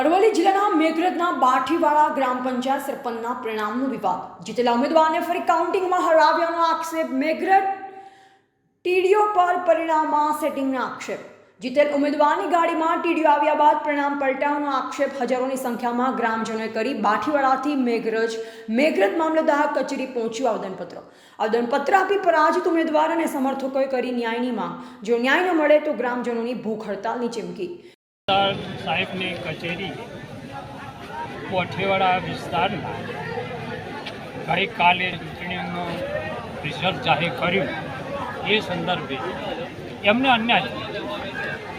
અરવલ્લી જિલ્લાના મેઘરજના બાઠીવાળા ગ્રામ પંચાયત સરપંચના પરિણામનો વિવાદ. જીતેલા ઉમેદવારને ફરી કાઉન્ટિંગમાં હરાવ્યાનો આક્ષેપ મેઘરજ. ટીડીઓ પર પરિણામમાં સેટિંગના આક્ષેપ. જીતેલ ઉમેદવારની ગાડીમાં ટીડીઓ આવ્યા બાદ પરિણામ પલટાવવાનો આક્ષેપ હજારોની સંખ્યામાં ગ્રામજનોએ કરી બાઠીવાડાથી મેઘરજ. મેઘરજ મામલતદાર કચેરી પહોંચ્યું આવેદનપત્ર. આવેદનપત્ર આપી પરાજિત ઉમેદવાર અને સમર્થકોએ કરી ન્યાયની માંગ. જો ન્યાય ન મળે તો ગ્રામજનોની ભૂખ હડતાલની ચીમકી. વિસ્તાર સાહેબની કચેરી કોઠેવાડા વિસ્તારમાં ગઈકાલે ચૂંટણીનું રિઝલ્ટ જાહેર કર્યું. એ સંદર્ભે એમને અન્યાય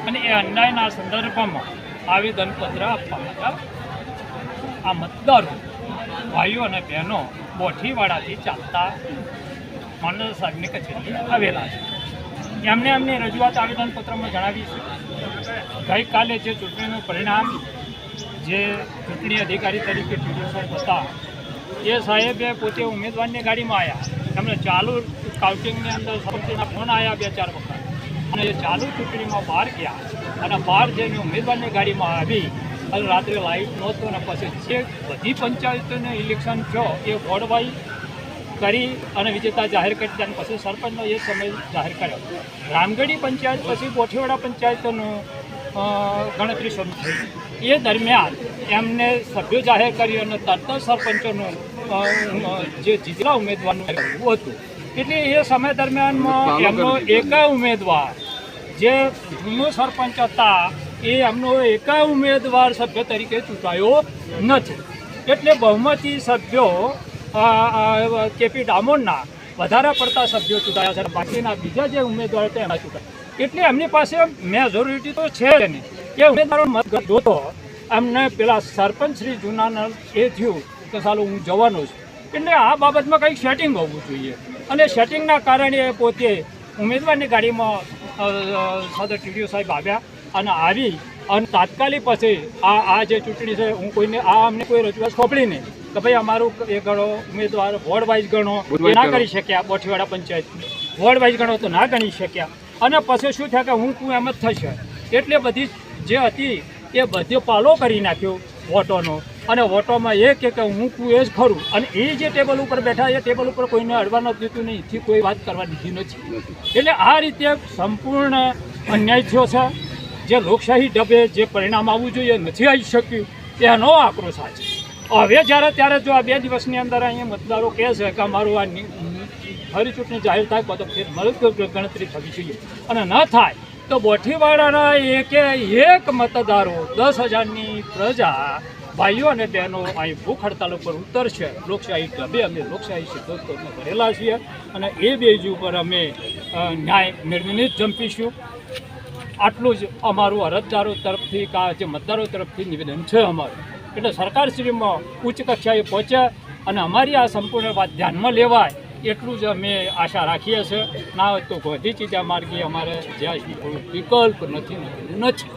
અને એ અન્યાયના સંદર્ભમાં આવેદનપત્ર આપવા માટે આ મતદારો ભાઈઓ અને બહેનો કોઠીવાડાથી ચાલતા માનવ સાહેબની કચેરી આવેલા છે. એમને એમની રજૂઆત આવેદનપત્રમાં જણાવી છે ગઈકાલે જે ચૂંટણીનું પરિણામ જે ચૂંટણી અધિકારી તરીકે સાહેબ હતા, એ સાહેબે પોતે ઉમેદવારની ગાડીમાં આવ્યા એમને ચાલુ કાઉન્ટિંગની અંદર સમિતિના ફોન આવ્યા બે ચાર વખત. અને એ ચાલુ ચૂંટણીમાં બહાર ગયા અને બહાર જઈને ઉમેદવારની ગાડીમાં આવી અને રાત્રે લાઇટ નહોતું અને પછી છેક બધી પંચાયતોને ઇલેક્શન થયો. એ વોર્ડ વાઇઝ કરી અને વિજેતા જાહેર કરી દીધા પછી સરપંચનો એ સમય જાહેર કર્યો. રામગઢી પંચાયત પછી કોઠીવાડા પંચાયતનું ગણતરી શરૂ થઈ. એ દરમિયાન એમને સભ્યો જાહેર કર્યું અને તરત સરપંચોનું જે જીતલા ઉમેદવારનું હતું. એટલે એ સમય દરમિયાનમાં એમનો એક ઉમેદવાર જે જૂનો સરપંચ હતા એ એમનો એક ઉમેદવાર સભ્ય તરીકે ચૂંટાયો નથી. એટલે બહુમતી સભ્યો કેપી ડામોરના વધારે પડતા સભ્યો ચૂંટાયા છે બાકીના બીજા જે ઉમેદવાર હતા એમાં ચૂંટાયા. એટલે એમની પાસે મેજોરિટી તો છે જ નહીં. કે ઉમેદવારો મત જોતો, એમને પેલા સરપંચ શ્રી જૂનાના એ થયું, કે ચાલો હું જવાનો છું. એટલે આ બાબતમાં કંઈક સેટિંગ હોવું જોઈએ. અને સેટિંગના કારણે પોતે ઉમેદવારની ગાડીમાં સદર ટીડીઓ સાહેબ આવ્યા. અને આવી અને તાત્કાલિક પછી આ આ જે ચૂંટણી છે હું કોઈને આ અમને કોઈ રજૂઆત સોંપડી નહીં. કે ભાઈ અમારું એ ગણો ઉમેદવાર વોર્ડ વાઇઝ ગણો એ ના કરી શક્યા બોઠીવાડા પંચાયત વોર્ડ વાઇઝ ગણો તો ના ગણી શક્યા. અને પછી શું થયા કે હું કું એમ જ થશે. એટલે બધી જે હતી એ બધો પાલો કરી નાખ્યો વોટોનો. અને વોટોમાં એ કે હું કું એ જ ખરું. અને એ જે ટેબલ ઉપર બેઠા એ ટેબલ ઉપર કોઈને અડવા નથી દીધું નહીં. એથી કોઈ વાત કરવા દીધી નથી. એટલે આ રીતે સંપૂર્ણ અન્યાય થયો છે. જે લોકશાહી ઢબે જે પરિણામ આવવું જોઈએ નથી આવી શક્યું તેનો આક્રોશ આ છે. હવે જ્યારે, ત્યારે જો આ બે દિવસની અંદર અહીંયા મતદારો કહે છે કે અમારું આ ફરી ચૂંટણી જાહેર થાય, તો ફેર ગણતરી થવી જોઈએ. અને ન થાય, તો બોઠીવાડાના એકે એક મતદારો, દસ હજારની પ્રજા, ભાઈઓ અને બહેનો અહીં ભૂખ હડતાલ ઉપર ઉતરશે. લોકશાહી ઢબે અમે લોકશાહી સિદ્ધાંતોને ભરેલા છીએ અને એ બેજ ઉપર અમે ન્યાય મેળવીને જંપીશું. આટલું જ અમારું અરજદારો તરફથી કા જે મતદારો તરફથી નિવેદન છે અમારું. એટલે સરકારશ્રીમાં ઉચ્ચ કક્ષાએ પહોંચે અને અમારી આ સંપૂર્ણ વાત ધ્યાનમાં લેવાય એટલું જ અમે આશા રાખીએ છીએ. ના હોય તો ગોધી ચીજા માર્ગે અમારે જ્યાં વિકલ્પ નથી નથી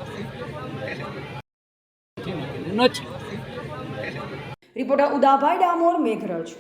નથી. રિપોર્ટર ઉદાભાઈ ડામોર, મેઘરજ.